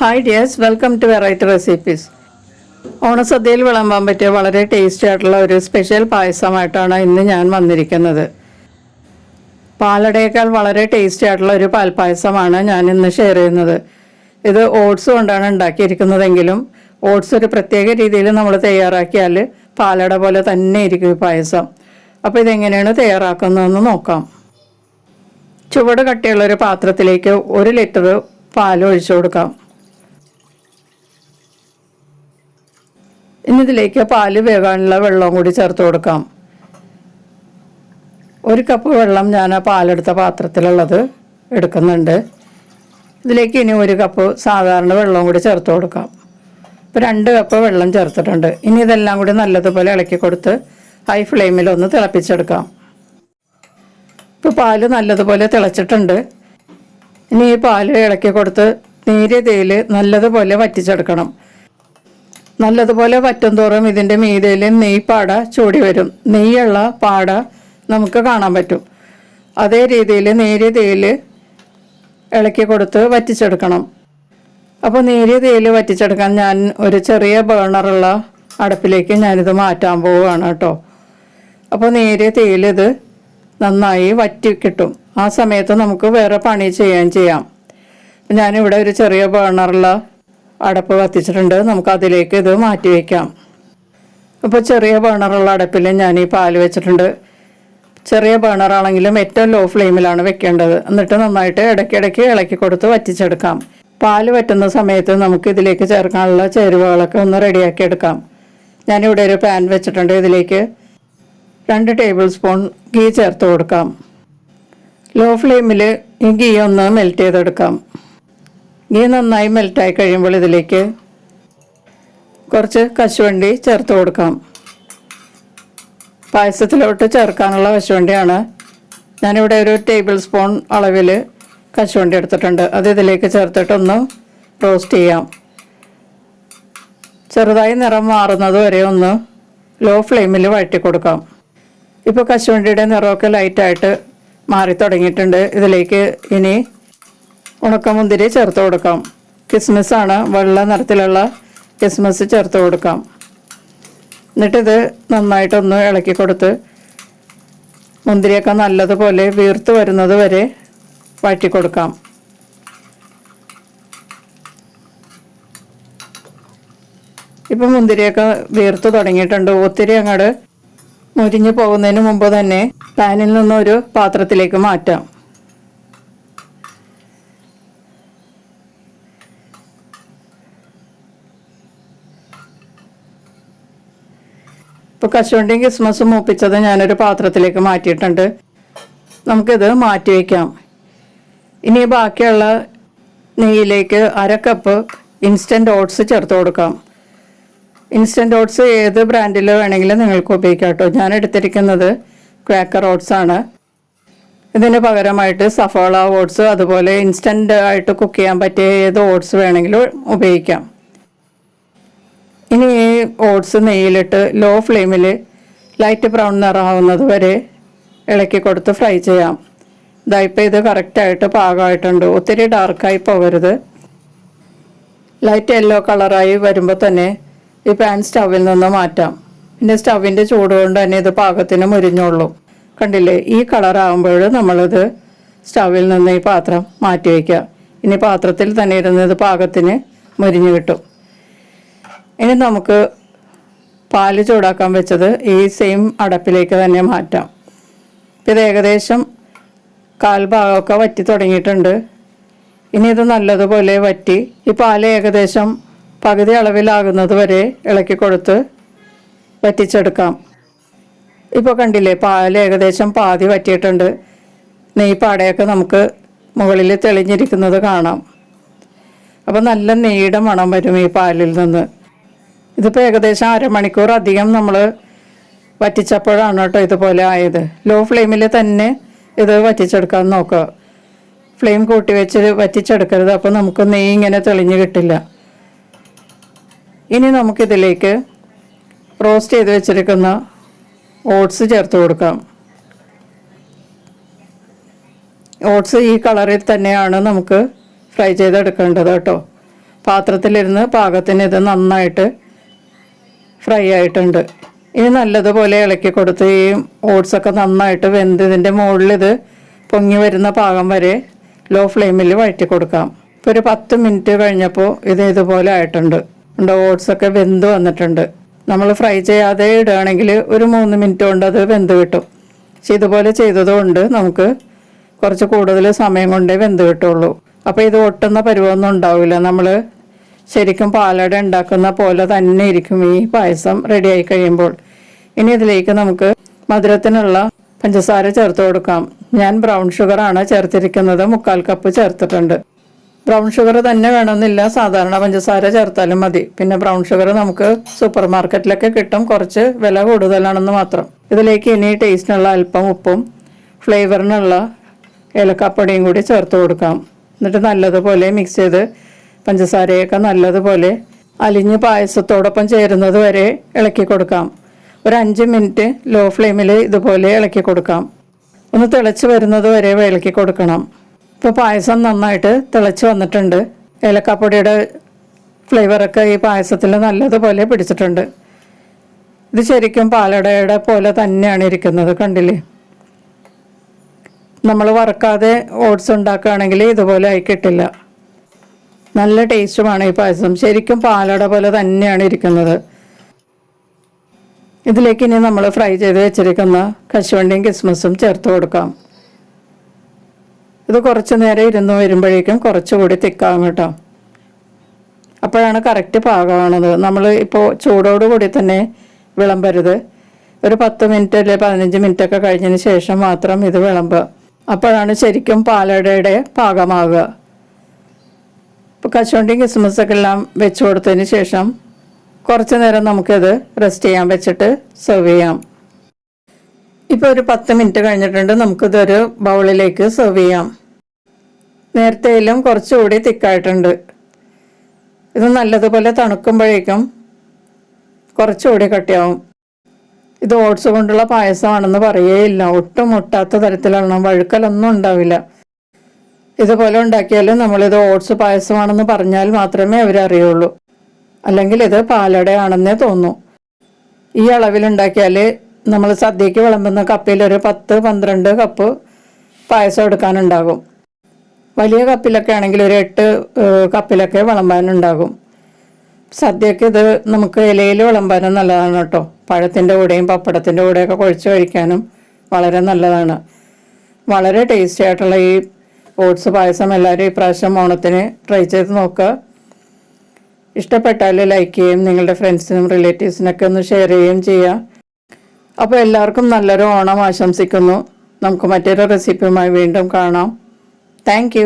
Hi dears welcome to variety recipes ഓണസദ്യയിൽ വിളമ്പാൻ പറ്റിയ വളരെ ടേസ്റ്റി ആയിട്ടുള്ള ഒരു സ്പെഷ്യൽ പായസമായിട്ടാണ് ഇന്ന് ഞാൻ വന്നിരിക്കുന്നത്. പാലടയേക്കാൾ വളരെ ടേസ്റ്റി ആയിട്ടുള്ള ഒരു പാൽപ്പായസമാണ് ഞാൻ ഇന്ന് ഷെയർ ചെയ്യുന്നത്. ഇത് ഓട്സ് കൊണ്ടാണ് ഉണ്ടാക്കിയിരിക്കുന്നതെങ്കിലും ഓട്സ് ഒരു പ്രത്യേക രീതിയിൽ നമ്മൾ തയ്യാറാക്കിയാൽ പാലട പോലെ തന്നെ ഇരിക്കും ഈ പായസം. അപ്പോൾ ഇതെങ്ങനെയാണ് തയ്യാറാക്കുന്നതെന്ന് നോക്കാം. ചുവട് കട്ടിയുള്ള ഒരു പാത്രത്തിലേക്ക് ഒരു ലിറ്റർ പാൽ ഒഴിച്ചു കൊടുക്കാം. ഇനി ഇതിലേക്ക് പാൽ വേകാനുള്ള വെള്ളവും കൂടി ചേർത്ത് കൊടുക്കാം. ഒരു കപ്പ് വെള്ളം ഞാൻ ആ പാലെടുത്ത പാത്രത്തിലുള്ളത് എടുക്കുന്നുണ്ട്. ഇതിലേക്ക് ഇനി ഒരു കപ്പ് സാധാരണ വെള്ളവും കൂടി ചേർത്ത് കൊടുക്കാം. ഇപ്പോൾ രണ്ട് കപ്പ് വെള്ളം ചേർത്തിട്ടുണ്ട്. ഇനി ഇതെല്ലാം കൂടി നല്ലതുപോലെ ഇളക്കി കൊടുത്ത് ഹൈ ഫ്ലെയിമിൽ ഒന്ന് തിളപ്പിച്ചെടുക്കാം. ഇപ്പോൾ പാൽ നല്ലതുപോലെ തിളച്ചിട്ടുണ്ട്. ഇനി ഈ പാൽ ഇളക്കി കൊടുത്ത് നീരിയതയിൽ നല്ലതുപോലെ വറ്റിച്ചെടുക്കണം. നല്ലതുപോലെ വറ്റും തോറും ഇതിന്റെ മീതയിൽ നെയ്പാട ചൂടി വരും. നെയ്യുള്ള പാട നമുക്ക് കാണാൻ പറ്റും. അതേ രീതിയിൽ നേരിയ തേയിൽ ഇളക്കി കൊടുത്ത് വറ്റിച്ചെടുക്കണം. അപ്പോൾ നേരിയ തേയിൽ വറ്റിച്ചെടുക്കാൻ ഞാൻ ഒരു ചെറിയ ബേണറുള്ള അടുപ്പിലേക്ക് ഞാനിത് മാറ്റാൻ പോവുകയാണ് കേട്ടോ. അപ്പോൾ നേരിയ തേയിൽ ഇത് നന്നായി വറ്റി കിട്ടും. ആ സമയത്ത് നമുക്ക് വേറെ പണി ചെയ്യാൻ ചെയ്യാം. ഞാനിവിടെ ഒരു ചെറിയ ബേണറുള്ള അടപ്പ് കത്തിച്ചിട്ടുണ്ട്. നമുക്ക് അതിലേക്ക് ഇത് മാറ്റി വയ്ക്കാം അപ്പോൾ ചെറിയ ബേണറുള്ള അടപ്പിൽ ഞാൻ ഈ പാൽ വെച്ചിട്ടുണ്ട്. ചെറിയ ബേണറാണെങ്കിലും ഏറ്റവും ലോ ഫ്ലെയിമിലാണ് വെക്കേണ്ടത്. എന്നിട്ട് നന്നായിട്ട് ഇടയ്ക്കിടയ്ക്ക് ഇളക്കി കൊടുത്ത് വറ്റിച്ചെടുക്കാം. പാൽ വറ്റുന്ന സമയത്ത് നമുക്ക് ഇതിലേക്ക് ചേർക്കാനുള്ള ചേരുവകളൊക്കെ ഒന്ന് റെഡിയാക്കി എടുക്കാം. ഞാനിവിടെ ഒരു പാൻ വെച്ചിട്ടുണ്ട്. ഇതിലേക്ക് രണ്ട് ടേബിൾ സ്പൂൺ ഗീ ചേർത്ത് കൊടുക്കാം. ലോ ഫ്ലെയിമിൽ ഈ ഗീ ഒന്ന് മെൽറ്റ് ചെയ്തെടുക്കാം. ഗീ നന്നായി മെൽറ്റായി കഴിയുമ്പോൾ ഇതിലേക്ക് കുറച്ച് കശുവണ്ടി ചേർത്ത് കൊടുക്കാം. പായസത്തിലോട്ട് ചേർക്കാനുള്ള കശുവണ്ടിയാണ്. ഞാനിവിടെ ഒരു ടേബിൾ സ്പൂൺ അളവിൽ കശുവണ്ടി എടുത്തിട്ടുണ്ട്. അത് ഇതിലേക്ക് ചേർത്തിട്ടൊന്ന് റോസ്റ്റ് ചെയ്യാം. ചെറുതായി നിറം മാറുന്നത് വരെ ഒന്ന് ലോ ഫ്ലെയിമിൽ വഴറ്റി കൊടുക്കാം. ഇപ്പോൾ കശുവണ്ടിയുടെ നിറമൊക്കെ ലൈറ്റായിട്ട് മാറി തുടങ്ങിയിട്ടുണ്ട് ഇതിലേക്ക് ഇനി ഉണക്കമുന്തിരി ചേർത്ത് കൊടുക്കാം. കിസ്മിസാണ് വെള്ള നിറത്തിലുള്ള കിസ്മിസ് ചേർത്ത് കൊടുക്കാം. എന്നിട്ടിത് നന്നായിട്ടൊന്ന് ഇളക്കി കൊടുത്ത് മുന്തിരിയൊക്കെ നല്ലതുപോലെ വീർത്ത് വരുന്നത് വരെ വഴറ്റി കൊടുക്കാം. ഇപ്പം മുന്തിരിയൊക്കെ വീർത്ത് തുടങ്ങിയിട്ടുണ്ട്. ഒത്തിരി അങ്ങോട്ട് മുരിഞ്ഞു പോകുന്നതിന് മുമ്പ് തന്നെ പാനിൽ നിന്നൊരു പാത്രത്തിലേക്ക് മാറ്റാം. ഇപ്പോൾ കശുവണ്ടിയും കിസ്മസും മൂപ്പിച്ചത് ഞാനൊരു പാത്രത്തിലേക്ക് മാറ്റിയിട്ടുണ്ട്. നമുക്കിത് മാറ്റി വയ്ക്കാം ഇനി ബാക്കിയുള്ള നെയ്യിലേക്ക് അര കപ്പ് ഇൻസ്റ്റന്റ് ഓട്സ് ചേർത്ത് കൊടുക്കാം. ഇൻസ്റ്റന്റ് ഓട്സ് ഏത് ബ്രാൻഡിൽ വേണമെങ്കിലും നിങ്ങൾക്ക് ഉപയോഗിക്കാം കേട്ടോ. ഞാൻ എടുത്തിരിക്കുന്നത് ക്രാക്കർ ഓട്സ് ആണ്. ഇതിന് പകരമായിട്ട് സഫോള ഓട്സ് അതുപോലെ ഇൻസ്റ്റന്റ് ആയിട്ട് കുക്ക് ചെയ്യാൻ പറ്റിയ ഏത് ഓട്സ് വേണമെങ്കിലും ഉപയോഗിക്കാം. ഇനി ഈ ഓട്സ് നെയ്യിലിട്ട് ലോ ഫ്ലെയിമിൽ ലൈറ്റ് ബ്രൗൺ നിറാവുന്നത് വരെ ഇളക്കി കൊടുത്ത് ഫ്രൈ ചെയ്യാം. ഇതായിപ്പോൾ ഇത് കറക്റ്റായിട്ട് പാകമായിട്ടുണ്ട്. ഒത്തിരി ഡാർക്കായി പോകരുത്. ലൈറ്റ് യെല്ലോ കളറായി വരുമ്പോൾ തന്നെ ഈ പാൻ സ്റ്റവിൽ നിന്ന് മാറ്റാം. പിന്നെ സ്റ്റവിന്റെ ചൂട് കൊണ്ട് തന്നെ ഇത് പാകത്തിന് മുരിഞ്ഞോളൂ കണ്ടില്ലേ? ഈ കളറാകുമ്പോൾ നമ്മളിത് സ്റ്റവിൽ നിന്ന് ഈ പാത്രം മാറ്റി വയ്ക്കുക. ഇനി പാത്രത്തിൽ തന്നെ ഇരുന്ന് ഇത് പാകത്തിന് മുരിഞ്ഞു കിട്ടും. ഇനി നമുക്ക് പാൽ ചൂടാക്കാൻ വെച്ചത് ഈ സെയിം അടപ്പിലേക്ക് തന്നെ മാറ്റാം. ഇത് ഏകദേശം കാൽഭാഗമൊക്കെ വറ്റി തുടങ്ങിയിട്ടുണ്ട്. ഇനി ഇത് നല്ലതുപോലെ വറ്റി ഈ പാൽ ഏകദേശം പകുതി അളവിലാകുന്നത് വരെ ഇളക്കി കൊടുത്ത് വറ്റിച്ചെടുക്കാം. ഇപ്പോൾ കണ്ടില്ലേ പാൽ ഏകദേശം പാതി വറ്റിയിട്ടുണ്ട്. നെയ്പാടയൊക്കെ നമുക്ക് മുകളിൽ തെളിഞ്ഞിരിക്കുന്നത് കാണാം. അപ്പോൾ നല്ല നെയ്യുടെ മണം വരും ഈ പാലിൽ നിന്ന്. ഇതിപ്പോൾ ഏകദേശം അരമണിക്കൂർ അധികം നമ്മൾ വറ്റിച്ചപ്പോഴാണ് കേട്ടോ ഇതുപോലെ ആയത്. ലോ ഫ്ലെയിമിൽ തന്നെ ഇത് വറ്റിച്ചെടുക്കാൻ നോക്കുക. ഫ്ലെയിം കൂട്ടി വെച്ച് വറ്റിച്ചെടുക്കരുത്. അപ്പോൾ നമുക്ക് നെയ്യ് ഇങ്ങനെ തെളിഞ്ഞ് കിട്ടില്ല. ഇനി നമുക്കിതിലേക്ക് റോസ്റ്റ് ചെയ്ത് വെച്ചിരിക്കുന്ന ഓട്സ് ചേർത്ത് കൊടുക്കാം. ഓട്സ് ഈ കളറിൽ തന്നെയാണ് നമുക്ക് ഫ്രൈ ചെയ്തെടുക്കേണ്ടത് കേട്ടോ. പാത്രത്തിലിരുന്ന് പാകത്തിന് ഇത് നന്നായിട്ട് ഫ്രൈ ആയിട്ടുണ്ട്. ഇനി നല്ലതുപോലെ ഇളക്കി കൊടുത്ത് ഈ ഓട്സൊക്കെ നന്നായിട്ട് വെന്ത് ഇതിന്റെ മുകളിൽ ഇത് പൊങ്ങി വരുന്ന പാകം വരെ ലോ ഫ്ലെയിമിൽ വഴറ്റി കൊടുക്കാം. ഇപ്പോൾ ഒരു പത്ത് മിനിറ്റ് കഴിഞ്ഞപ്പോൾ ഇത് ഇതുപോലെ ആയിട്ടുണ്ട്. ഉണ്ട് ഓട്സൊക്കെ വെന്ത് വന്നിട്ടുണ്ട്. നമ്മൾ ഫ്രൈ ചെയ്യാതെ ഇടുകയാണെങ്കിൽ ഒരു മൂന്ന് മിനിറ്റ് കൊണ്ട് അത് വെന്ത് കിട്ടും. പക്ഷെ ഇതുപോലെ ചെയ്തതുകൊണ്ട് നമുക്ക് കുറച്ച് കൂടുതൽ സമയം കൊണ്ടേ വെന്ത് കിട്ടുള്ളൂ. അപ്പോൾ ഇത് ഒട്ടുന്ന പരുവമൊന്നും ഉണ്ടാവില്ല. നമ്മൾ ശരിക്കും പാലട ഉണ്ടാക്കുന്ന പോലെ തന്നെ ഇരിക്കും ഈ പായസം റെഡിയായി കഴിയുമ്പോൾ. ഇനി ഇതിലേക്ക് നമുക്ക് മധുരത്തിനുള്ള പഞ്ചസാര ചേർത്ത് കൊടുക്കാം. ഞാൻ ബ്രൗൺ ഷുഗർ ആണ് ചേർത്തിരിക്കുന്നത്. മുക്കാൽ കപ്പ് ചേർത്തിട്ടുണ്ട്. ബ്രൗൺ ഷുഗർ തന്നെ വേണമെന്നില്ല. സാധാരണ പഞ്ചസാര ചേർത്താലും മതി. പിന്നെ ബ്രൗൺ ഷുഗർ നമുക്ക് സൂപ്പർ മാർക്കറ്റിലൊക്കെ കിട്ടും. കുറച്ച് വില കൂടുതലാണെന്ന് മാത്രം. ഇതിലേക്ക് ഇനി ടേസ്റ്റിനുള്ള അല്പം ഉപ്പും ഫ്ലേവറിനുള്ള ഏലക്കാപ്പൊടിയും കൂടി ചേർത്ത് കൊടുക്കാം. എന്നിട്ട് നല്ലതുപോലെ മിക്സ് ചെയ്ത് പഞ്ചസാരയൊക്കെ നല്ലതുപോലെ അലിഞ്ഞ് പായസത്തോടൊപ്പം ചേരുന്നത് വരെ ഇളക്കി കൊടുക്കാം. ഒരു അഞ്ച് മിനിറ്റ് ലോ ഫ്ലെയിമിൽ ഇതുപോലെ ഇളക്കി കൊടുക്കാം. ഒന്ന് തിളച്ച് വരുന്നത് വരെ ഇളക്കി കൊടുക്കണം. ഇപ്പോൾ പായസം നന്നായിട്ട് തിളച്ച് വന്നിട്ടുണ്ട്. ഏലക്കാപ്പൊടിയുടെ ഫ്ലേവറൊക്കെ ഈ പായസത്തിൽ നല്ലതുപോലെ പിടിച്ചിട്ടുണ്ട്. ഇത് ശരിക്കും പാലടയുടെ പോലെ തന്നെയാണ് ഇരിക്കുന്നത് കണ്ടില്ലേ? നമ്മൾ വറക്കാതെ ഓട്സ് ഉണ്ടാക്കുകയാണെങ്കിൽ ഇതുപോലെ ആയി കിട്ടില്ല. നല്ല ടേസ്റ്റുമാണ് ഈ പായസം. ശരിക്കും പാലട പോലെ തന്നെയാണ് ഇരിക്കുന്നത്. ഇതിലേക്ക് ഇനി നമ്മൾ ഫ്രൈ ചെയ്ത് വെച്ചിരിക്കുന്ന കശുവണ്ടിയും കിസ്മസും ചേർത്ത് കൊടുക്കാം. ഇത് കുറച്ച് നേരം ഇരുന്ന് വരുമ്പോഴേക്കും കുറച്ചുകൂടി തിക്കാവും കേട്ടോ. അപ്പോഴാണ് കറക്റ്റ് പാകമാണത്. നമ്മൾ ഇപ്പോൾ ചൂടോടുകൂടി തന്നെ വിളമ്പരുത്. ഒരു പത്ത് മിനിറ്റ് അല്ലെങ്കിൽ പതിനഞ്ച് മിനിറ്റ് ഒക്കെ കഴിഞ്ഞതിന് ശേഷം മാത്രം ഇത് വിളമ്പുക. അപ്പോഴാണ് ശരിക്കും പാലടയുടെ പാകമാകുക ഇപ്പോൾ കശുവണ്ടിയും കിസ്മസൊക്കെ എല്ലാം വെച്ച് കൊടുത്തതിന് ശേഷം കുറച്ച് നേരം നമുക്കത് റെസ്റ്റ് ചെയ്യാൻ വെച്ചിട്ട് സെർവ് ചെയ്യാം. ഇപ്പോൾ ഒരു പത്ത് മിനിറ്റ് കഴിഞ്ഞിട്ടുണ്ട് നമുക്കിതൊരു ബൗളിലേക്ക് സെർവ് ചെയ്യാം. നേരത്തെയിലും കുറച്ചുകൂടി തിക്കായിട്ടുണ്ട്. ഇത് നല്ലതുപോലെ തണുക്കുമ്പോഴേക്കും കുറച്ചുകൂടി കട്ടിയാവും. ഇത് ഓട്സ് കൊണ്ടുള്ള പായസമാണെന്ന് പറയേയില്ല. ഒട്ടും മുട്ടാത്ത തരത്തിലാണ് വഴുക്കലൊന്നും ഉണ്ടാവില്ല. ഇതുപോലെ ഉണ്ടാക്കിയാലും നമ്മളിത് ഓട്സ് പായസമാണെന്ന് പറഞ്ഞാൽ മാത്രമേ അവരറിയുള്ളൂ. അല്ലെങ്കിൽ ഇത് പാലടയാണെന്നേ തോന്നൂ. ഈ അളവിലുണ്ടാക്കിയാൽ നമ്മൾ സദ്യക്ക് വിളമ്പുന്ന കപ്പിൽ ഒരു പത്ത് പന്ത്രണ്ട് കപ്പ് പായസം എടുക്കാനുണ്ടാകും. വലിയ കപ്പിലൊക്കെ ആണെങ്കിൽ ഒരു എട്ട് കപ്പിലൊക്കെ വിളമ്പാനുണ്ടാകും. സദ്യക്ക് ഇത് നമുക്ക് ഇലയിൽ വിളമ്പാനും നല്ലതാണ് കേട്ടോ. പഴത്തിന്റെ കൂടെയും പപ്പടത്തിന്റെ കൂടെയൊക്കെ കുഴച്ച് കഴിക്കാനും വളരെ നല്ലതാണ്. വളരെ ടേസ്റ്റി ആയിട്ടുള്ള ഈ ഓട്സ് പായസം എല്ലാവരും ഈ പ്രാവശ്യം ഓണത്തിന് ട്രൈ ചെയ്ത് നോക്കുക. ഇഷ്ടപ്പെട്ടാൽ ലൈക്ക് ചെയ്യുകയും നിങ്ങളുടെ ഫ്രണ്ട്സിനും റിലേറ്റീവ്സിനൊക്കെ ഒന്ന് ഷെയർ ചെയ്യുകയും ചെയ്യുക. അപ്പോൾ എല്ലാവർക്കും നല്ലൊരു ഓണം ആശംസിക്കുന്നു. നമുക്ക് മറ്റൊരു റെസിപ്പിയുമായി വീണ്ടും കാണാം. താങ്ക്